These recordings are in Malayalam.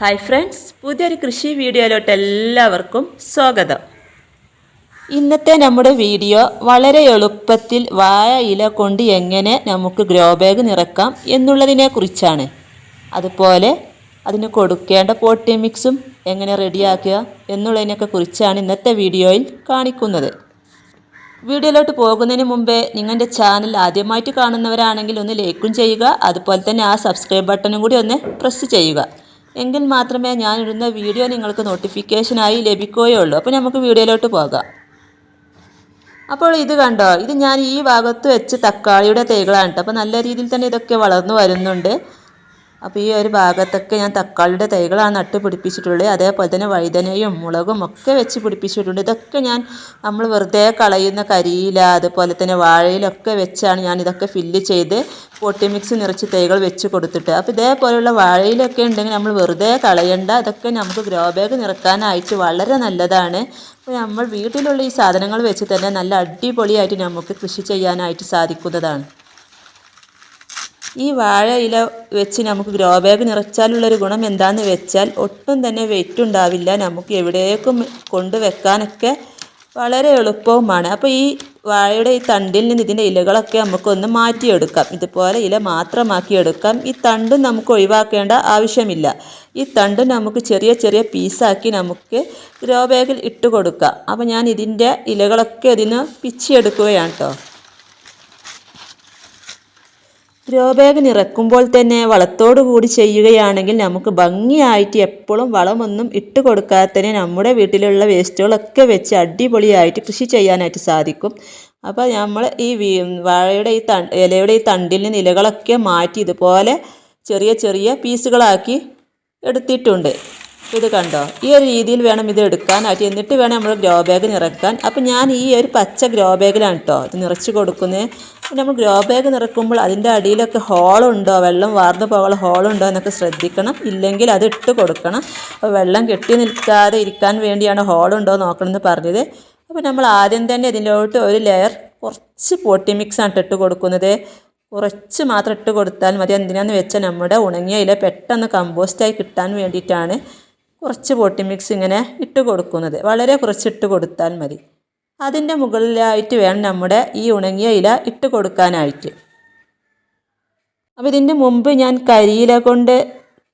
ഹായ് ഫ്രണ്ട്സ് പുതിയൊരു കൃഷി വീഡിയോയിലോട്ട് എല്ലാവർക്കും സ്വാഗതം. ഇന്നത്തെ നമ്മുടെ വീഡിയോ വളരെ എളുപ്പത്തിൽ വാഴ ഇല കൊണ്ട് എങ്ങനെ നമുക്ക് ഗ്രോ ബാഗ് നിറക്കാം എന്നുള്ളതിനെ കുറിച്ചാണ്. അതുപോലെ അതിന് കൊടുക്കേണ്ട പോട്ടി മിക്സും എങ്ങനെ റെഡിയാക്കുക എന്നുള്ളതിനൊക്കെ കുറിച്ചാണ് ഇന്നത്തെ വീഡിയോയിൽ കാണിക്കുന്നത്. വീഡിയോയിലോട്ട് പോകുന്നതിന് മുമ്പേ നിങ്ങളുടെ ചാനൽ ആദ്യമായിട്ട് കാണുന്നവരാണെങ്കിൽ ഒന്ന് ലൈക്കും ചെയ്യുക അതുപോലെ തന്നെ ആ സബ്സ്ക്രൈബ് ബട്ടണും കൂടി ഒന്ന് പ്രസ് ചെയ്യുക. എങ്കിൽ മാത്രമേ ഞാൻ ഇടുന്ന വീഡിയോ നിങ്ങൾക്ക് നോട്ടിഫിക്കേഷനായി ലഭിക്കുകയുള്ളൂ. അപ്പോൾ നമുക്ക് വീഡിയോയിലോട്ട് പോകാം. അപ്പോൾ ഇത് കണ്ടോ? ഇത് ഞാൻ ഈ ഭാഗത്ത് വെച്ച് തക്കാളിയുടെ തൈകളാണ് കേട്ടോ. അപ്പോൾ നല്ല രീതിയിൽ തന്നെ ഇതൊക്കെ വളർന്നു വരുന്നുണ്ട്. അപ്പോൾ ഈ ഒരു ഭാഗത്തൊക്കെ ഞാൻ തക്കാളിയുടെ തൈകളാണ് നട്ട് പിടിപ്പിച്ചിട്ടുള്ളത്. അതേപോലെ തന്നെ വഴുതനയും മുളകും ഒക്കെ വെച്ച് പിടിപ്പിച്ചിട്ടുണ്ട്. ഇതൊക്കെ ഞാൻ നമ്മൾ വെറുതെ കളയുന്ന കരിയില അതുപോലെ തന്നെ വാഴയിലൊക്കെ വെച്ചാണ് ഞാൻ ഇതൊക്കെ ഫില്ല് ചെയ്ത് പൊട്ടി മിക്സ് നിറച്ച് തൈകൾ വെച്ച് കൊടുത്തിട്ട്. അപ്പോൾ ഇതേപോലെയുള്ള വാഴയിലൊക്കെ ഉണ്ടെങ്കിൽ നമ്മൾ വെറുതെ കളയണ്ട. അതൊക്കെ നമുക്ക് ഗ്രോ ബാഗ് നിറക്കാനായിട്ട് വളരെ നല്ലതാണ്. അപ്പോൾ നമ്മൾ വീട്ടിലുള്ള ഈ സാധനങ്ങൾ വെച്ച് തന്നെ നല്ല അടിപൊളിയായിട്ട് നമുക്ക് കൃഷി ചെയ്യാനായിട്ട് സാധിക്കുന്നതാണ്. ഈ വാഴ ഇല വെച്ച് നമുക്ക് ഗ്രോ ബാഗ് നിറച്ചാലുള്ളൊരു ഗുണം എന്താണെന്ന് വെച്ചാൽ ഒട്ടും തന്നെ വെയിറ്റ് ഉണ്ടാവില്ല. നമുക്ക് എവിടേക്കും കൊണ്ടുവെക്കാനൊക്കെ വളരെ എളുപ്പവുമാണ്. അപ്പോൾ ഈ വാഴയുടെ ഈ തണ്ടിൽ നിന്ന് ഇതിന്റെ ഇലകളൊക്കെ നമുക്കൊന്ന് മാറ്റിയെടുക്കാം. ഇതുപോലെ ഇല മാത്രമാക്കി എടുക്കാം ഈ തണ്ടും നമുക്ക് ഒഴിവാക്കേണ്ട ആവശ്യമില്ല. ഈ തണ്ട് നമുക്ക് ചെറിയ ചെറിയ പീസാക്കി നമുക്ക് ഗ്രോ ബാഗിൽ ഇട്ട് കൊടുക്കാം. അപ്പോൾ ഞാൻ ഇതിന്റെ ഇലകളൊക്കെ ഇതിന് പിച്ചിയെടുക്കുകയാണ് കേട്ടോ ഗ്രോ ബാഗ് നിറക്കുമ്പോൾ തന്നെ വളത്തോടു കൂടി ചെയ്യുകയാണെങ്കിൽ നമുക്ക് ഭംഗിയായിട്ട് എപ്പോഴും വളമൊന്നും ഇട്ട് കൊടുക്കാതെ തന്നെ നമ്മുടെ വീട്ടിലുള്ള വേസ്റ്റുകളൊക്കെ വെച്ച് അടിപൊളിയായിട്ട് കൃഷി ചെയ്യാനായിട്ട് സാധിക്കും. അപ്പോൾ നമ്മൾ ഈ വാഴയുടെ ഈ തണ്ട് ഇലയുടെ ഈ തണ്ടിൽ നിന്ന് ഇലകളൊക്കെ മാറ്റി ഇതുപോലെ ചെറിയ ചെറിയ പീസുകളാക്കി എടുത്തിട്ടുണ്ട്. ഇത് കണ്ടോ? ഈ ഒരു രീതിയിൽ വേണം ഇത് എടുക്കാനായിട്ട്. എന്നിട്ട് വേണം നമ്മൾ ഗ്രോ ബാഗ് നിറക്കാൻ അപ്പം ഞാൻ ഈ ഒരു പച്ച ഗ്രോ ബാഗിലാണ് കേട്ടോ ഇത് നിറച്ച് കൊടുക്കുന്നത് നമ്മൾ ഗ്രോ ബാഗ് നിറക്കുമ്പോൾ അതിന്റെ അടിയിലൊക്കെ ഹോളുണ്ടോ വെള്ളം വാർന്നു പോകാനുള്ള ഹോളുണ്ടോ എന്നൊക്കെ ശ്രദ്ധിക്കണം. ഇല്ലെങ്കിൽ അത് ഇട്ട് കൊടുക്കണം. അപ്പോൾ വെള്ളം കെട്ടി നിൽക്കാതെ ഇരിക്കാൻ വേണ്ടിയാണ് ഹോളുണ്ടോ നോക്കണമെന്ന് പറഞ്ഞത്. അപ്പോൾ നമ്മൾ ആദ്യം തന്നെ ഇതിലോട്ട് ഒരു ലെയർ കുറച്ച് പോട്ടി മിക്സ് മിക്സാണ് ഇട്ട് കൊടുക്കുന്നത്. കുറച്ച് മാത്രം ഇട്ട് കൊടുത്താൽ മതി. എന്തിനാന്ന് വെച്ചാൽ നമ്മുടെ ഉണങ്ങിയ ഇല പെട്ടെന്ന് കമ്പോസ്റ്റായി കിട്ടാൻ വേണ്ടിയിട്ടാണ്. കുറച്ച് പോട്ടി മിക്സ് ഇങ്ങനെ ഇട്ട് കൊടുക്കുന്നത്. വളരെ കുറച്ച് ഇട്ട് കൊടുത്താൽ മതി. അതിന്റെ മുകളിലായിട്ട് വേണം നമ്മുടെ ഈ ഉണങ്ങിയ ഇല ഇട്ട് കൊടുക്കാനായിട്ട്. അപ്പോൾ ഇതിന്റെ മുമ്പ് ഞാൻ കരിയില കൊണ്ട്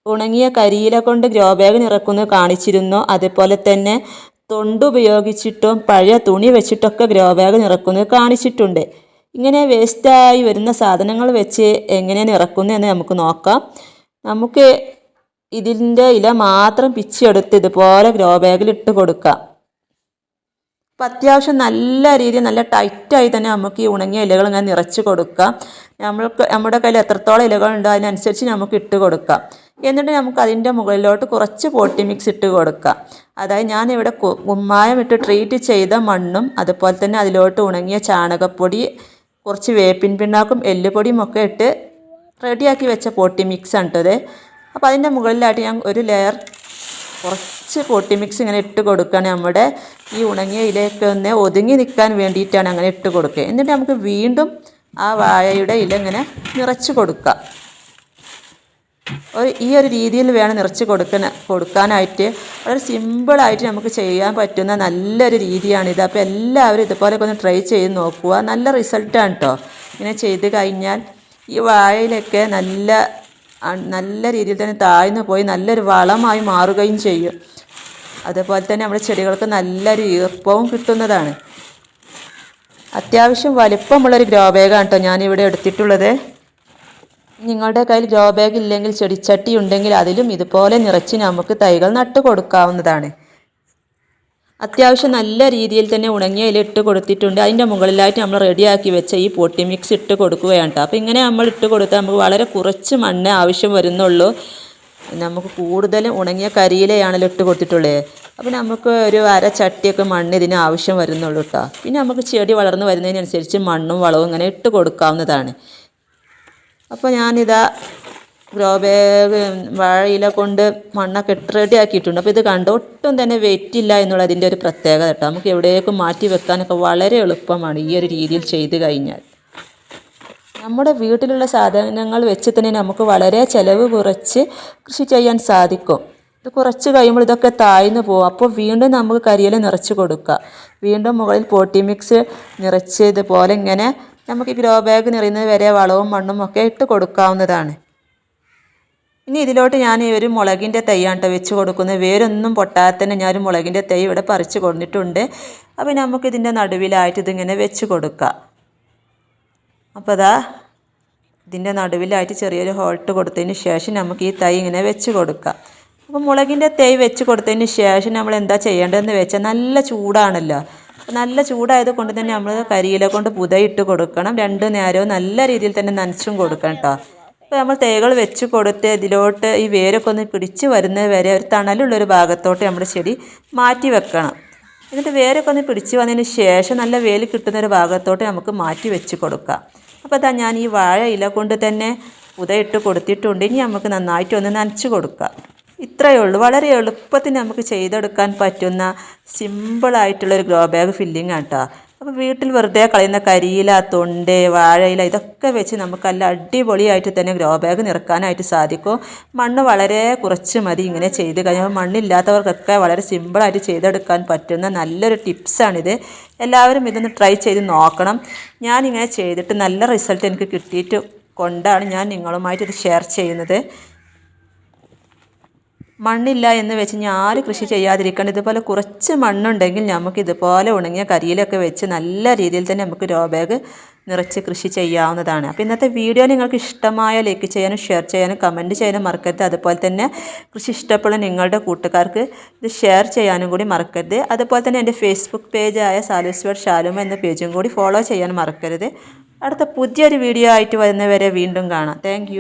ഉണങ്ങിയ കരിയില കൊണ്ട് ഗ്രോ ബാഗ് നിറക്കുന്നത് കാണിച്ചിരുന്നു. അതുപോലെ തന്നെ തൊണ്ട് ഉപയോഗിച്ചിട്ടും പഴയ തുണി വെച്ചിട്ടൊക്കെ ഗ്രോ ബാഗ് നിറക്കുന്നത് കാണിച്ചിട്ടുണ്ട്. ഇങ്ങനെ വേസ്റ്റായി വരുന്ന സാധനങ്ങൾ വെച്ച് എങ്ങനെ നിറക്കുന്നതെന്ന് നമുക്ക് നോക്കാം. നമുക്ക് ഇതിന്റെ ഇല മാത്രം പിച്ചെടുത്ത് ഇതുപോലെ ഗ്രോ ബാഗിൽ ഇട്ട് കൊടുക്കാം അപ്പം അത്യാവശ്യം നല്ല രീതിയിൽ നല്ല ടൈറ്റായി തന്നെ നമുക്ക് ഈ ഉണങ്ങിയ ഇലകൾ ഇങ്ങനെ നിറച്ച് കൊടുക്കാം നമ്മൾക്ക് നമ്മുടെ കയ്യിൽ എത്രത്തോളം ഇലകൾ ഇലകളുണ്ടോ അതിനനുസരിച്ച് നമുക്ക് ഇട്ട് കൊടുക്കാം എന്നിട്ട് നമുക്ക് അതിന്റെ മുകളിലോട്ട് കുറച്ച് പോട്ടി മിക്സ് ഇട്ട് കൊടുക്കാം അതായത് ഞാനിവിടെ കുമ്മായം ഇട്ട് ട്രീറ്റ് ചെയ്ത മണ്ണും അതുപോലെ തന്നെ അതിലോട്ട് ഉണങ്ങിയ ചാണകപ്പൊടി കുറച്ച് വേപ്പിൻ പിണ്ണാക്കും എല്ലുപൊടിയും ഒക്കെ ഇട്ട് റെഡിയാക്കി വെച്ച പോട്ടി മിക്സ് ആണ് കേട്ടത് അപ്പോൾ അതിന്റെ മുകളിലായിട്ട് ഞാൻ ഒരു ലെയർ കുറച്ച് പൊട്ടി മിക്സ് ഇങ്ങനെ ഇട്ട് കൊടുക്കുകയാണ്. നമ്മുടെ ഈ ഉണങ്ങിയ ഇലയൊക്കെ ഒന്ന് ഒതുങ്ങി നിൽക്കാൻ വേണ്ടിയിട്ടാണ് അങ്ങനെ ഇട്ട് കൊടുക്കുക. എന്നിട്ട് നമുക്ക് വീണ്ടും ആ വാഴയുടെ ഇല ഇങ്ങനെ നിറച്ച് കൊടുക്കുക. ഒരു ഈ ഒരു രീതിയിൽ വേണം നിറച്ച് കൊടുക്കുന്ന കൊടുക്കാനായിട്ട്. വളരെ സിമ്പിളായിട്ട് നമുക്ക് ചെയ്യാൻ പറ്റുന്ന നല്ലൊരു രീതിയാണിത് അപ്പോൾ എല്ലാവരും ഇതുപോലെയൊക്കെ ഒന്ന് ട്രൈ ചെയ്ത് നോക്കുക. നല്ല റിസൾട്ടാണ് കേട്ടോ ഇങ്ങനെ ചെയ്ത് കഴിഞ്ഞാൽ ഈ വാഴയിലൊക്കെ നല്ല നല്ല രീതിയിൽ തന്നെ താഴ്ന്നു പോയി നല്ലൊരു വളമായി മാറുകയും ചെയ്യും. അതുപോലെ തന്നെ നമ്മുടെ ചെടികൾക്ക് നല്ലൊരു ഈർപ്പവും കിട്ടുന്നതാണ്. അത്യാവശ്യം വലിപ്പമുള്ളൊരു ഗ്രോ ബാഗാണ് കേട്ടോ ഞാനിവിടെ എടുത്തിട്ടുള്ളത്. നിങ്ങളുടെ കയ്യിൽ ഗ്രോ ബാഗ് ഇല്ലെങ്കിൽ ചെടിച്ചട്ടി ഉണ്ടെങ്കിൽ അതിലും ഇതുപോലെ നിറച്ച് നമുക്ക് തൈകൾ നട്ടു കൊടുക്കാവുന്നതാണ് അത്യാവശ്യം നല്ല രീതിയിൽ തന്നെ ഉണങ്ങിയ ഇല ഇട്ട് കൊടുത്തിട്ടുണ്ട്. അതിന്റെ മുകളിലായിട്ട് നമ്മൾ റെഡിയാക്കി വെച്ച ഈ പൊട്ടി മിക്സ് ഇട്ട് കൊടുക്കുകയാണ് കേട്ടോ അപ്പോൾ ഇങ്ങനെ നമ്മൾ ഇട്ട് കൊടുത്താൽ നമുക്ക് വളരെ കുറച്ച് മണ്ണ് ആവശ്യം വരുന്നുള്ളൂ. നമുക്ക് കൂടുതലും ഉണങ്ങിയ കരിയിലയാണല്ലോ ഇട്ട് കൊടുത്തിട്ടുള്ളത് അപ്പോൾ നമുക്ക് ഒരു അര ചട്ടിയൊക്കെ മണ്ണ് ഇതിന് ആവശ്യം വരുന്നുള്ളൂ കേട്ടോ പിന്നെ നമുക്ക് ചെടി വളർന്നു വരുന്നതിനനുസരിച്ച് മണ്ണും വളവും ഇങ്ങനെ ഇട്ട് കൊടുക്കാവുന്നതാണ്. അപ്പോൾ ഞാനിതാ ഗ്രോ വാഴയില കൊണ്ട് മണ്ണൊക്കെ റെഡി ആക്കിയിട്ടുണ്ട് അപ്പോൾ ഇത് കണ്ട്? ഒട്ടും തന്നെ വെറ്റില്ല എന്നുള്ള അതിന്റെ ഒരു പ്രത്യേകത കേട്ടോ. നമുക്ക് എവിടേക്കും മാറ്റി വെക്കാനൊക്കെ വളരെ എളുപ്പമാണ് ഈ ഒരു രീതിയിൽ ചെയ്ത് കഴിഞ്ഞാൽ. നമ്മുടെ വീട്ടിലുള്ള സാധനങ്ങൾ വെച്ച് തന്നെ നമുക്ക് വളരെ ചിലവ് കുറച്ച് കൃഷി ചെയ്യാൻ സാധിക്കും. ഇത് കുറച്ച് കഴിയുമ്പോൾ ഇതൊക്കെ താഴ്ന്നു പോകും. അപ്പോൾ വീണ്ടും നമുക്ക് കരിയില നിറച്ച് കൊടുക്കുക. വീണ്ടും മുകളിൽ പോട്ടി മിക്സ് നിറച്ച് ഇതുപോലെ ഇങ്ങനെ നമുക്ക് ഗ്രോ ബാഗ് നിറയുന്നത് വരെ വളവും മണ്ണും ഒക്കെ ഇട്ട് കൊടുക്കാവുന്നതാണ്. ഇനി ഇതിലോട്ട് ഞാൻ ഈ ഒരു മുളകിന്റെ തൈയാണ് വെച്ച് കൊടുക്കുന്നത്. വേരൊന്നും ഞാൻ ഒരു മുളകിന്റെ തൈ ഇവിടെ പറിച്ച് കൊണ്ടിട്ടുണ്ട് അപ്പോൾ നമുക്ക് ഇതിന്റെ നടുവിലായിട്ട് ഇതിങ്ങനെ വെച്ച് കൊടുക്കാം. അപ്പോൾ അതാ ഇതിന്റെ നടുവിലായിട്ട് ചെറിയൊരു ഹോൾട്ട് കൊടുത്തതിന് ശേഷം നമുക്ക് ഈ തൈ ഇങ്ങനെ വെച്ച് കൊടുക്കാം. അപ്പോൾ മുളകിന്റെ തൈ വെച്ച് കൊടുത്തതിന് ശേഷം നമ്മൾ എന്താ ചെയ്യേണ്ടതെന്ന് വെച്ചാൽ നല്ല ചൂടാണല്ലോ. നല്ല ചൂടായത് കൊണ്ട് തന്നെ നമ്മൾ കരിയില കൊണ്ട് പുതയിട്ട് കൊടുക്കണം. രണ്ട് നേരവും നല്ല രീതിയിൽ തന്നെ നനച്ചും കൊടുക്കണം കേട്ടോ. അപ്പോൾ നമ്മൾ തൈകൾ വെച്ച് കൊടുത്ത് ഇതിലോട്ട് ഈ വേരൊക്കെ ഒന്ന് പിടിച്ച് വരുന്നത് വരെ ഒരു തണലുള്ളൊരു ഭാഗത്തോട്ട് നമ്മുടെ ചെടി മാറ്റി വെക്കണം. എന്നിട്ട് വേരൊക്കെ ഒന്ന് പിടിച്ച് വന്നതിന് ശേഷം നല്ല വേൽ കിട്ടുന്ന ഒരു ഭാഗത്തോട്ട് നമുക്ക് മാറ്റി വെച്ച് കൊടുക്കാം. അപ്പോൾ അതാ ഞാൻ ഈ വാഴ ഇല കൊണ്ട് തന്നെ ഉതയിട്ട് കൊടുത്തിട്ടുണ്ട്. ഇനി നമുക്ക് നന്നായിട്ട് ഒന്ന് നനച്ച് കൊടുക്കാം. ഇത്രയേ ഉള്ളൂ. വളരെ എളുപ്പത്തിൽ നമുക്ക് ചെയ്തെടുക്കാൻ പറ്റുന്ന സിമ്പിളായിട്ടുള്ളൊരു ഗ്രോ ബാഗ് ഫില്ലിംഗ് ആണ് കേട്ടോ അപ്പോൾ വീട്ടിൽ വെറുതെ കളയുന്ന കരിയില തൊണ്ട് വാഴയില ഇതൊക്കെ വെച്ച് നമുക്ക് നല്ല അടിപൊളിയായിട്ട് തന്നെ ഗ്രോ ബാഗ് നിറക്കാനായിട്ട് സാധിക്കും. മണ്ണ് വളരെ കുറച്ച് മതി ഇങ്ങനെ ചെയ്ത് കഴിഞ്ഞാൽ. മണ്ണില്ലാത്തവർക്കൊക്കെ വളരെ സിമ്പിളായിട്ട് ചെയ്തെടുക്കാൻ പറ്റുന്ന നല്ലൊരു ടിപ്സാണിത് എല്ലാവരും ഇതൊന്ന് ട്രൈ ചെയ്ത് നോക്കണം. ഞാനിങ്ങനെ ചെയ്തിട്ട് നല്ല റിസൾട്ട് എനിക്ക് കിട്ടിയിട്ട് കൊണ്ടാണ് ഞാൻ നിങ്ങളുമായിട്ട് ഇത് ഷെയർ ചെയ്യുന്നത്. മണ്ണില്ല എന്ന് വെച്ച് ഞാൻ ആര് കൃഷി ചെയ്യാതിരിക്കണം ഇതുപോലെ കുറച്ച് മണ്ണുണ്ടെങ്കിൽ നമുക്ക് ഇതുപോലെ ഉണങ്ങിയ കരിയിലൊക്കെ വെച്ച് നല്ല രീതിയിൽ തന്നെ നമുക്ക് രോ ബാഗ് നിറച്ച് കൃഷി ചെയ്യാവുന്നതാണ്. അപ്പോൾ ഇന്നത്തെ വീഡിയോ നിങ്ങൾക്ക് ഇഷ്ടമായ ലൈക്ക് ചെയ്യാനും ഷെയർ ചെയ്യാനും കമന്റ് ചെയ്യാനും മറക്കരുത്. അതുപോലെ തന്നെ കൃഷി ഇഷ്ടപ്പെടുന്ന നിങ്ങളുടെ കൂട്ടുകാർക്ക് ഇത് ഷെയർ ചെയ്യാനും കൂടി മറക്കരുത്. അതുപോലെ തന്നെ എന്റെ ഫേസ്ബുക്ക് പേജായ സാലുസ്വേഡ് ഷാലുമ എന്ന പേജും കൂടി ഫോളോ ചെയ്യാൻ മറക്കരുത്. അടുത്ത പുതിയൊരു വീഡിയോ ആയിട്ട് വരുന്നവരെ വീണ്ടും കാണാം. താങ്ക്